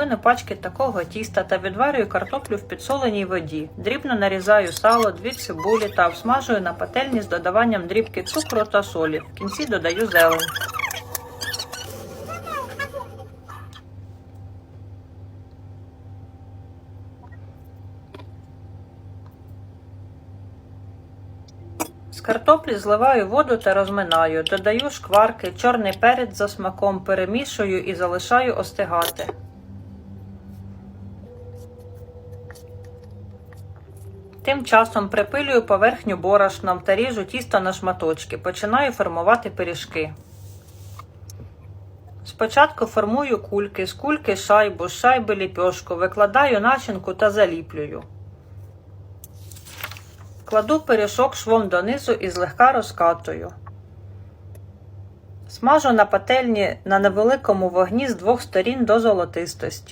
Половину пачки такого тіста та відварюю картоплю в підсоленій воді. Дрібно нарізаю сало, дві цибулі та обсмажую на пательні з додаванням дрібки цукру та солі. В кінці додаю зелень. З картоплі зливаю воду та розминаю, додаю шкварки, чорний перець за смаком, перемішую і залишаю остигати. Тим часом припилюю поверхню борошном та ріжу тісто на шматочки. Починаю формувати пиріжки. Спочатку формую кульки, з кульки шайбу, з шайби ліпьошку, викладаю начинку та заліплюю. Кладу пиріжок швом донизу і злегка розкатую. Смажу на пательні на невеликому вогні з двох сторін до золотистості.